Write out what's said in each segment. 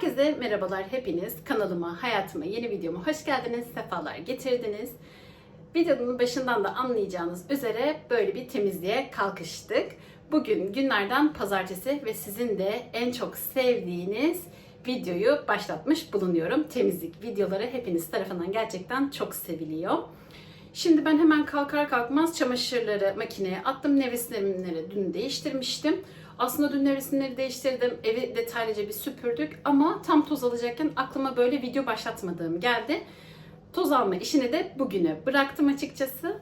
Herkese merhabalar hepiniz. Kanalıma, hayatıma, yeni videoma hoş geldiniz, sefalar getirdiniz. Videonun başından da anlayacağınız üzere böyle bir temizliğe kalkıştık. Bugün günlerden pazartesi ve sizin de en çok sevdiğiniz videoyu başlatmış bulunuyorum. Temizlik videoları hepiniz tarafından gerçekten çok seviliyor. Şimdi ben hemen kalkar kalkmaz çamaşırları makineye attım. Nevresimleri dün değiştirmiştim. Aslında dün nevresimleri değiştirdim. Evi detaylıca bir süpürdük ama tam toz alacakken aklıma böyle video başlatmadığım geldi. Toz alma işini de bugüne bıraktım açıkçası.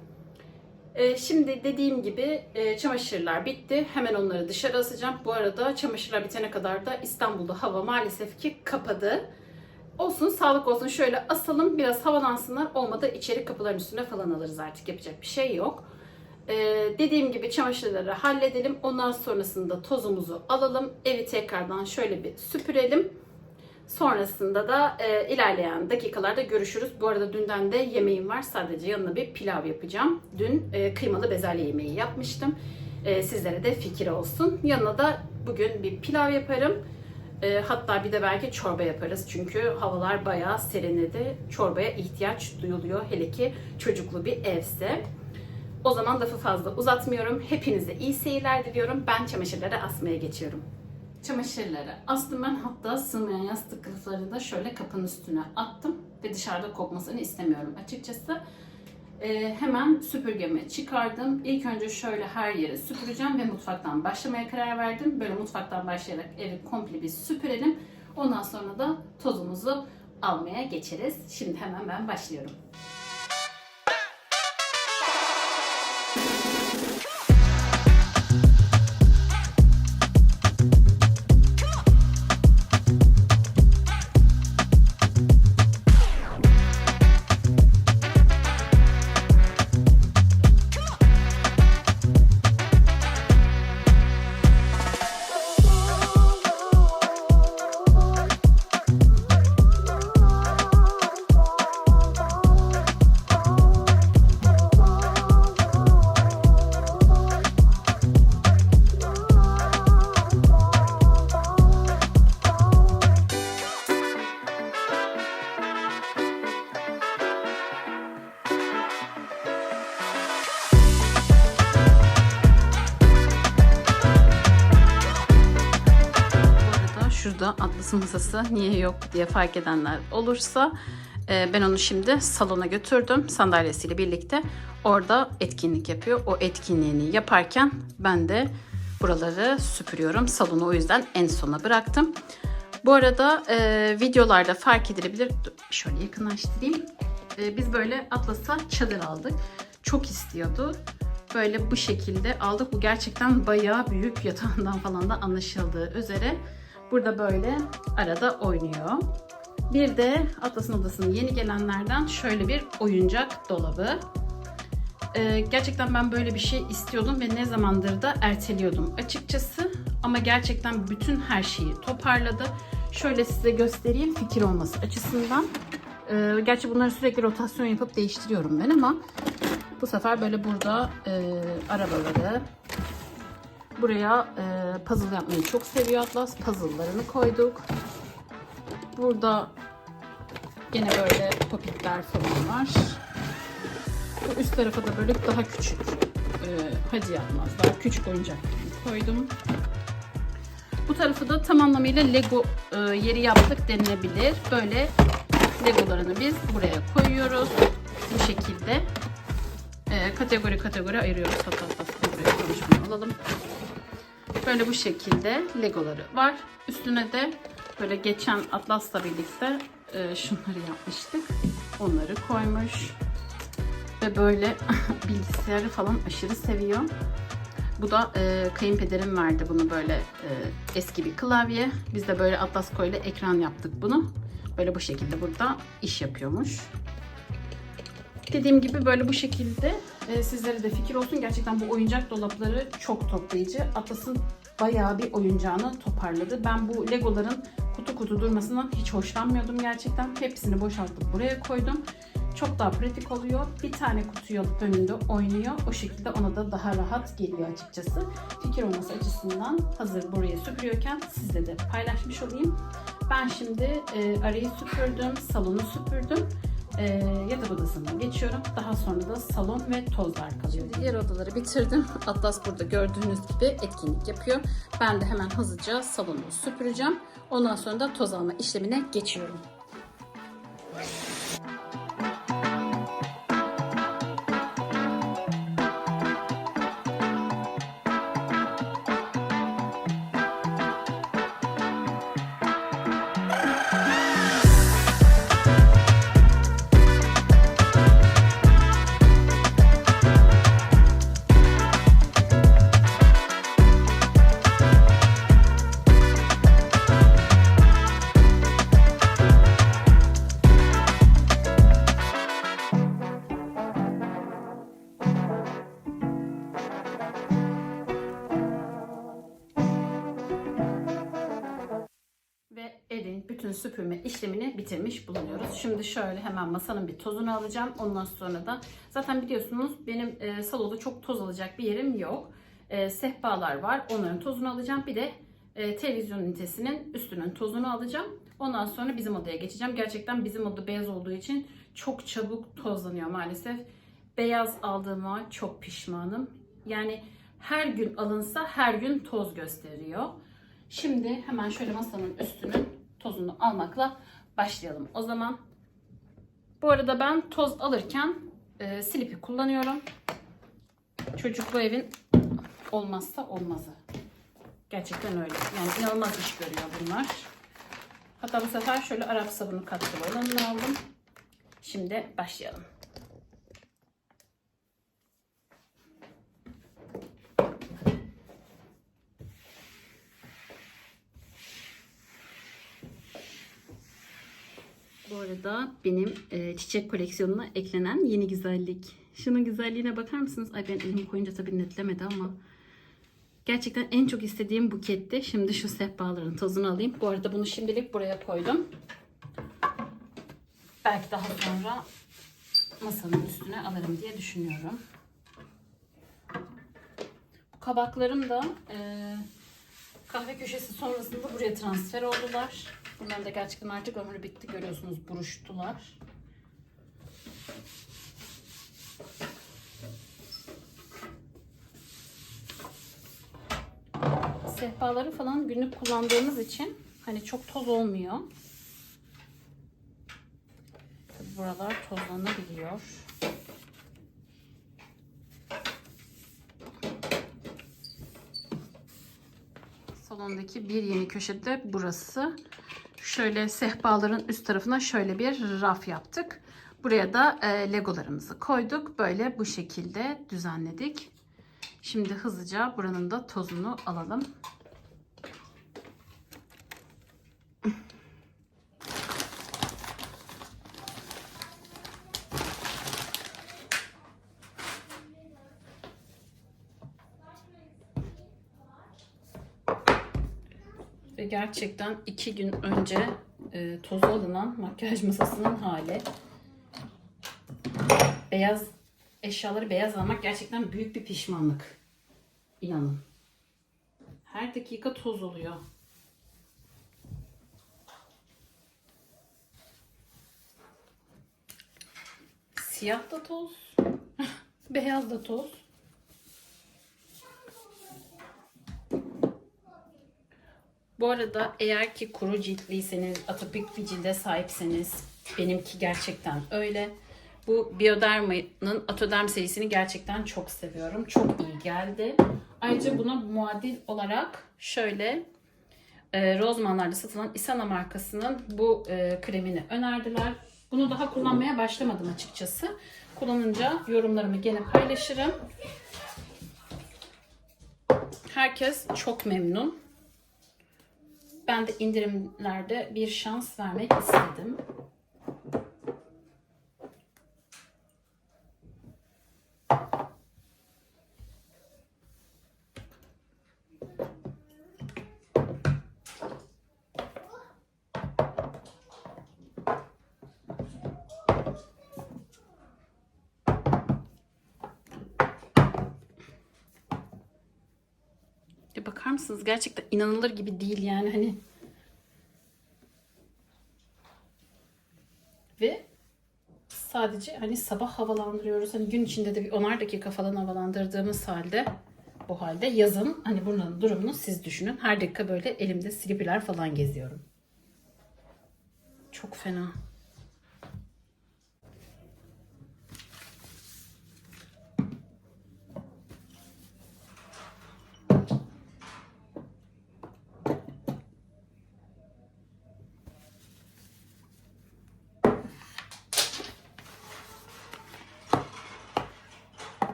Ee, şimdi dediğim gibi e, çamaşırlar bitti. Hemen onları dışarı asacağım. Bu arada çamaşırlar bitene kadar da İstanbul'da hava maalesef ki kapadı. Olsun sağlık olsun şöyle asalım biraz havalansınlar olmadı içeri kapıların üstüne falan alırız artık yapacak bir şey yok. Ee, dediğim gibi çamaşırları halledelim ondan sonrasında tozumuzu alalım evi tekrardan şöyle bir süpürelim. Sonrasında da e, ilerleyen dakikalarda görüşürüz. Bu arada dünden de yemeğim var. Sadece yanına bir pilav yapacağım. Dün e, kıymalı bezelye yemeği yapmıştım. E, sizlere de fikir olsun. Yanına da bugün bir pilav yaparım. E, hatta bir de belki çorba yaparız. Çünkü havalar bayağı serinledi. Çorbaya ihtiyaç duyuluyor. Hele ki çocuklu bir evse. O zaman lafı fazla uzatmıyorum. Hepinize iyi seyirler diliyorum. Ben çamaşırları asmaya geçiyorum. Çamaşırları astım ben hatta sığmayan yastık kılıfları da şöyle kapının üstüne attım ve dışarıda kokmasını istemiyorum açıkçası. Ee, hemen süpürgemi çıkardım. İlk önce şöyle her yeri süpüreceğim ve mutfaktan başlamaya karar verdim. Böyle mutfaktan başlayarak evi komple bir süpürelim. Ondan sonra da tozumuzu almaya geçeriz. Şimdi hemen ben başlıyorum. Bu arada şurada Atlas'ın masası niye yok diye fark edenler olursa e, ben onu şimdi salona götürdüm sandalyesiyle birlikte. Orada etkinlik yapıyor. O etkinliğini yaparken ben de buraları süpürüyorum. Salonu o yüzden en sona bıraktım. Bu arada e, videolarda fark edilebilir. Dur, şöyle yakınlaştırayım. E, biz böyle Atlas'a çadır aldık. Çok istiyordu. Böyle bu şekilde aldık. Bu gerçekten bayağı büyük yatağından falan da anlaşıldığı üzere. Burada böyle arada oynuyor. Bir de Atlas'ın odasının yeni gelenlerden şöyle bir oyuncak dolabı. Ee, gerçekten ben böyle bir şey istiyordum ve ne zamandır da erteliyordum açıkçası. Ama gerçekten bütün her şeyi toparladı. Şöyle size göstereyim fikir olması açısından. Ee, gerçi bunları sürekli rotasyon yapıp değiştiriyorum ben ama bu sefer böyle burada e, arabaları, buraya e, puzzle yapmayı çok seviyor Atlas. Puzzle'larını koyduk. Burada yine böyle popitler falan var. Bu üst tarafa da böyle daha küçük e, hacı yapmaz. Daha küçük oyuncak koydum. Bu tarafı da tam anlamıyla Lego e, yeri yaptık denilebilir. Böyle Legolarını biz buraya koyuyoruz. Bu şekilde e, kategori kategori ayırıyoruz. Hatta buraya konuşmayı alalım. Böyle bu şekilde Legoları var. Üstüne de böyle geçen Atlas'la birlikte e, şunları yapmıştık. Onları koymuş. Ve böyle bilgisayarı falan aşırı seviyor. Bu da e, kayınpederim verdi bunu böyle e, eski bir klavye. Biz de böyle Atlas Ko ile ekran yaptık bunu. Böyle bu şekilde burada iş yapıyormuş. Dediğim gibi böyle bu şekilde e, sizlere de fikir olsun. Gerçekten bu oyuncak dolapları çok toplayıcı. Atlas'ın bayağı bir oyuncağını toparladı. Ben bu Legoların kutu kutu durmasından hiç hoşlanmıyordum gerçekten. Hepsini boşaltıp buraya koydum. Çok daha pratik oluyor. Bir tane kutuyu alıp önünde oynuyor. O şekilde ona da daha rahat geliyor açıkçası. Fikir olması açısından hazır burayı süpürüyorken sizle de paylaşmış olayım. Ben şimdi e, arayı süpürdüm, salonu süpürdüm. E, yatak odasına geçiyorum. Daha sonra da salon ve tozlar kalıyor. Diğer odaları bitirdim. Atlas burada gördüğünüz gibi etkinlik yapıyor. Ben de hemen hızlıca salonu süpüreceğim. Ondan sonra da toz alma işlemine geçiyorum. Bitirmiş bulunuyoruz. Şimdi şöyle hemen masanın bir tozunu alacağım. Ondan sonra da zaten biliyorsunuz benim e, salonda çok toz alacak bir yerim yok. E, sehpalar var. Onların tozunu alacağım. Bir de e, televizyon ünitesinin üstünün tozunu alacağım. Ondan sonra bizim odaya geçeceğim. Gerçekten bizim oda beyaz olduğu için çok çabuk tozlanıyor maalesef. Beyaz aldığıma çok pişmanım. Yani her gün alınsa her gün toz gösteriyor. Şimdi hemen şöyle masanın üstünün tozunu almakla başlayalım. O zaman bu arada ben toz alırken e, silipi kullanıyorum. Çocuk bu evin olmazsa olmazı. Gerçekten öyle. Yani inanılmaz iş görüyor bunlar. Hatta bu sefer şöyle Arap sabunu katkılı olanını aldım. Şimdi başlayalım. Bu arada benim e, çiçek koleksiyonuna eklenen yeni güzellik. Şunun güzelliğine bakar mısınız? Ay ben elimi koyunca tabii netlemedi ama. Gerçekten en çok istediğim buketti. Şimdi şu sehpaların tozunu alayım. Bu arada bunu şimdilik buraya koydum. Belki daha sonra masanın üstüne alırım diye düşünüyorum. Bu kabaklarım da e, kahve köşesi sonrasında buraya transfer oldular. Bunların da gerçekten artık ömrü bitti. Görüyorsunuz buruştular. Sehpaları falan günlük kullandığımız için hani çok toz olmuyor. Tabii buralar tozlanabiliyor. Salondaki bir yeni köşede burası. Şöyle sehpaların üst tarafına şöyle bir raf yaptık. Buraya da e, legolarımızı koyduk. Böyle bu şekilde düzenledik. Şimdi hızlıca buranın da tozunu alalım. Ve gerçekten iki gün önce e, tozu alınan makyaj masasının hali. Beyaz eşyaları beyaz almak gerçekten büyük bir pişmanlık. İnanın. Her dakika toz oluyor. Siyah da toz, beyaz da toz. Bu arada eğer ki kuru ciltliyseniz, atopik bir cilde sahipseniz, benimki gerçekten öyle. Bu Bioderma'nın Atoderm serisini gerçekten çok seviyorum. Çok iyi geldi. Ayrıca buna muadil olarak şöyle e, Rozmanlar'da satılan Isana markasının bu e, kremini önerdiler. Bunu daha kullanmaya başlamadım açıkçası. Kullanınca yorumlarımı gene paylaşırım. Herkes çok memnun. Ben de indirimlerde bir şans vermek istedim. şuraya bakar mısınız? Gerçekten inanılır gibi değil yani hani. Ve sadece hani sabah havalandırıyoruz. Hani gün içinde de bir 10'ar dakika falan havalandırdığımız halde bu halde yazın hani bunun durumunu siz düşünün. Her dakika böyle elimde silipiler falan geziyorum. Çok fena.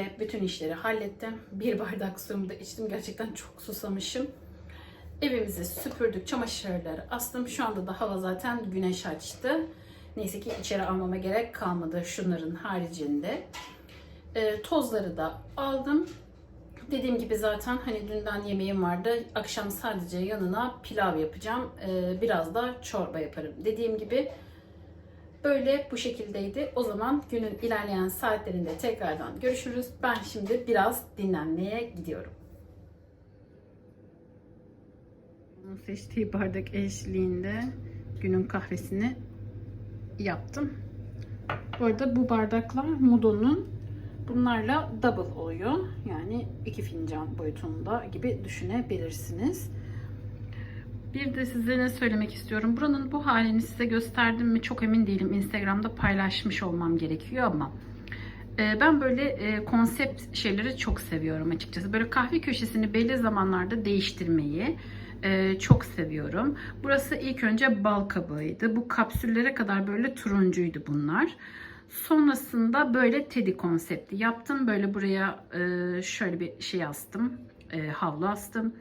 Ve bütün işleri hallettim. Bir bardak suyumu da içtim. Gerçekten çok susamışım. Evimizi süpürdük. Çamaşırları astım. Şu anda da hava zaten güneş açtı. Neyse ki içeri almama gerek kalmadı şunların haricinde. E, tozları da aldım. Dediğim gibi zaten hani dünden yemeğim vardı. Akşam sadece yanına pilav yapacağım. E, biraz da çorba yaparım. Dediğim gibi Böyle bu şekildeydi. O zaman günün ilerleyen saatlerinde tekrardan görüşürüz. Ben şimdi biraz dinlenmeye gidiyorum. Seçtiği bardak eşliğinde günün kahvesini yaptım. Bu arada bu bardaklar Mudo'nun bunlarla double oluyor. Yani iki fincan boyutunda gibi düşünebilirsiniz. Bir de size ne söylemek istiyorum. Buranın bu halini size gösterdim mi çok emin değilim. Instagram'da paylaşmış olmam gerekiyor ama e, ben böyle e, konsept şeyleri çok seviyorum açıkçası. Böyle kahve köşesini belli zamanlarda değiştirmeyi e, çok seviyorum. Burası ilk önce bal kabağıydı. Bu kapsüllere kadar böyle turuncuydu bunlar. Sonrasında böyle teddy konsepti yaptım. Böyle buraya şöyle bir şey astım. Havlu astım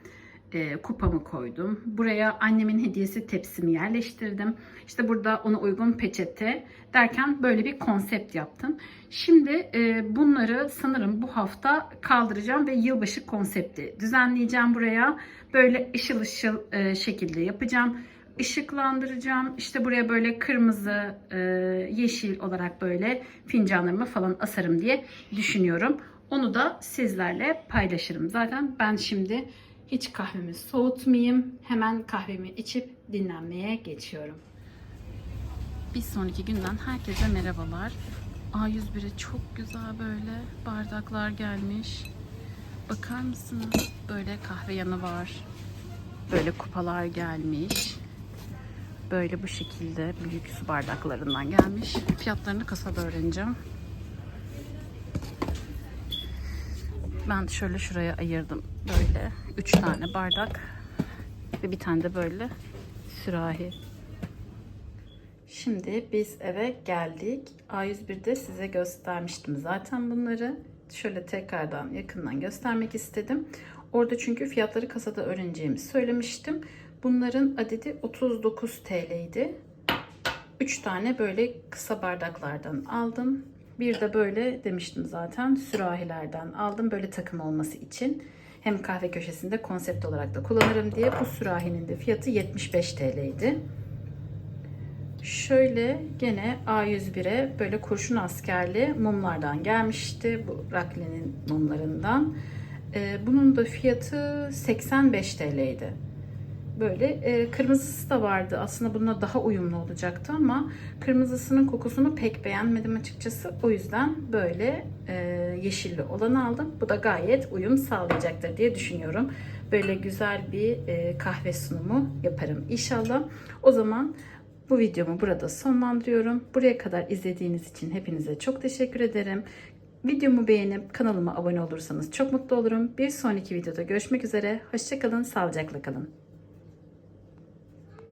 e, kupamı koydum. Buraya annemin hediyesi tepsimi yerleştirdim. İşte burada ona uygun peçete derken böyle bir konsept yaptım. Şimdi e, bunları sanırım bu hafta kaldıracağım ve yılbaşı konsepti düzenleyeceğim buraya. Böyle ışıl ışıl e, şekilde yapacağım. Işıklandıracağım. İşte buraya böyle kırmızı, e, yeşil olarak böyle fincanlarımı falan asarım diye düşünüyorum. Onu da sizlerle paylaşırım. Zaten ben şimdi hiç kahvemi soğutmayayım. Hemen kahvemi içip dinlenmeye geçiyorum. Bir sonraki günden herkese merhabalar. A101'e çok güzel böyle bardaklar gelmiş. Bakar mısınız? Böyle kahve yanı var. Böyle kupalar gelmiş. Böyle bu şekilde büyük su bardaklarından gelmiş. Fiyatlarını kasada öğreneceğim. Ben şöyle şuraya ayırdım böyle üç tane bardak ve bir tane de böyle sürahi. Şimdi biz eve geldik. A101'de size göstermiştim zaten bunları. Şöyle tekrardan yakından göstermek istedim. Orada çünkü fiyatları kasada öğreneceğimi söylemiştim. Bunların adedi 39 TL'ydi. 3 tane böyle kısa bardaklardan aldım. Bir de böyle demiştim zaten sürahilerden aldım böyle takım olması için. Hem kahve köşesinde konsept olarak da kullanırım diye. Bu sürahinin de fiyatı 75 TL'ydi. Şöyle gene A101'e böyle kurşun askerli mumlardan gelmişti. Bu Rakli'nin mumlarından. Ee, bunun da fiyatı 85 TL'ydi böyle. E, kırmızısı da vardı. Aslında bununla daha uyumlu olacaktı ama kırmızısının kokusunu pek beğenmedim açıkçası. O yüzden böyle e, yeşilli olanı aldım. Bu da gayet uyum sağlayacaktır diye düşünüyorum. Böyle güzel bir e, kahve sunumu yaparım inşallah. O zaman bu videomu burada sonlandırıyorum. Buraya kadar izlediğiniz için hepinize çok teşekkür ederim. Videomu beğenip kanalıma abone olursanız çok mutlu olurum. Bir sonraki videoda görüşmek üzere. Hoşçakalın, sağlıcakla kalın.